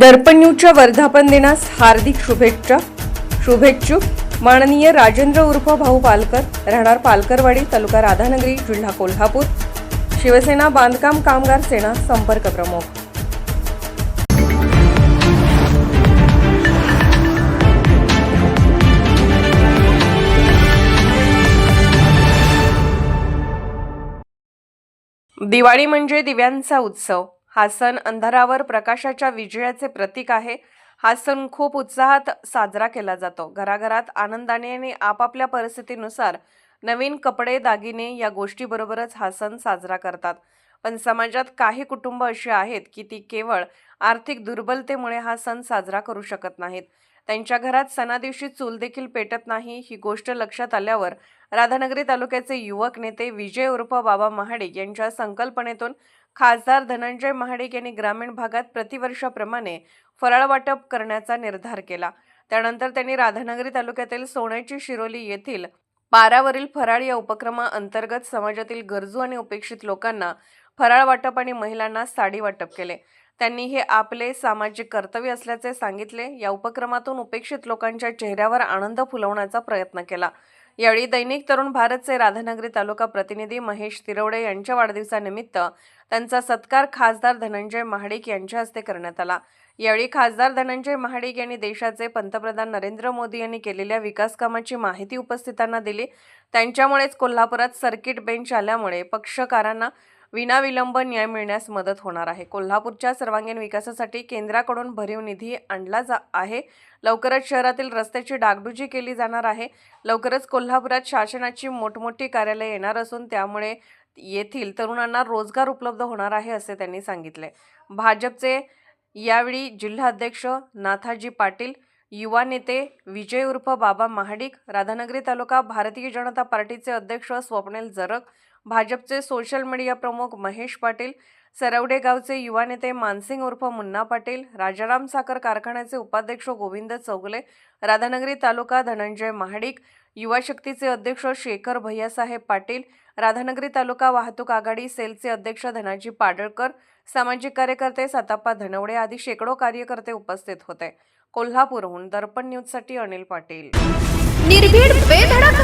दर्पण न्यूजच्या वर्धापन दिनास हार्दिक शुभेच्छा. शुभेच्छुक माननीय राजेंद्र उर्फ भाऊ पालकर राहणार पालकरवाडी तालुका राधानगरी जिल्हा कोल्हापूर. शिवसेना बांधकाम कामगार सेना संपर्क प्रमुख. दिवाळी म्हणजे दिव्यांचा उत्सव. हा सण अंधारावर प्रकाशाच्या विजयाचे प्रतीक आहे. हा सण खूप उत्साहात साजरा केला जातो. घराघरात आनंदाने आणि आपापल्या परिस्थितीनुसार नवीन कपडे दागिने या गोष्टीबरोबरच हा सण साजरा करतात. पण समाजात काही कुटुंब अशी आहेत की ती केवळ आर्थिक दुर्बलतेमुळे हा सण साजरा करू शकत नाहीत. त्यांच्या घरात सणादिवशी चूल देखील पेटत नाही. ही गोष्ट लक्षात आल्यावर राधानगरी तालुक्याचे युवक नेते विजय उर्फ बाबा महाडिक यांच्या संकल्पनेतून खासदार धनंजय महाडिक यांनी ग्रामीण भागात प्रतिवर्षाप्रमाणे फराळ वाटप करण्याचा निर्धार केला. त्यानंतर त्यांनी राधानगरी तालुक्यातील सोन्याची शिरोली येथील पारावरील फराळ या उपक्रमाअंतर्गत समाजातील गरजू आणि उपेक्षित लोकांना फराळ वाटप आणि महिलांना साडी वाटप केले. त्यांनी हे आपले सामाजिक कर्तव्य असल्याचे सांगितले. या उपक्रमातून उपेक्षित लोकांच्या चेहऱ्यावर आनंद फुलवण्याचा प्रयत्न केला. यावेळी दैनिक तरुण भारतचे राधानगरी तालुका प्रतिनिधी महेश तिरवडे यांच्या वाढदिवसानिमित्त त्यांचा सत्कार खासदार धनंजय महाडिक यांच्या हस्ते करण्यात आला. यावेळी खासदार धनंजय महाडिक यांनी देशाचे पंतप्रधान नरेंद्र मोदी यांनी केलेल्या विकास कामाची माहिती उपस्थितांना दिली. त्यांच्यामुळेच कोल्हापुरात सर्किट बेंच आल्यामुळे पक्षकारांना विनाविलंब न्याय मिळण्यास मदत होणार आहे. कोल्हापूरच्या सर्वांगीण विकासासाठी केंद्राकडून भरीव निधी आणला जा आहे. लवकरच शहरातील रस्त्याची डागडुजी केली जाणार आहे. लवकरच कोल्हापुरात शासनाची मोठमोठी कार्यालये येणार असून त्यामुळे येथील तरुणांना रोजगार उपलब्ध होणार आहे असे त्यांनी सांगितले. भाजपचे यावेळी जिल्हाध्यक्ष नाथाजी पाटील युवा नेते विजय उर्फ बाबा महाडिक राधानगरी तालुका भारतीय जनता पार्टीचे अध्यक्ष स्वप्नील जरक भाजपचे सोशल मीडिया प्रमुख महेश पाटील सरवडे गावचे युवा नेते मानसिंग उर्फ मुन्ना पाटील राजाराम साखर कारखान्याचे उपाध्यक्ष गोविंद चौगले राधानगरी तालुका धनंजय महाडिक युवा शक्तीचे अध्यक्ष शेखर भैयासाहेब पाटील राधानगरी तालुका वाहतूक आघाडी सेलचे अध्यक्ष धनाजी पाडळकर सामाजिक कार्यकर्ते सताप्पा धनवडे आदी शेकडो कार्यकर्ते उपस्थित होते. कोल्हापूरहून दर्पण न्यूजसाठी अनिल पाटील. निर्भीड बेधडक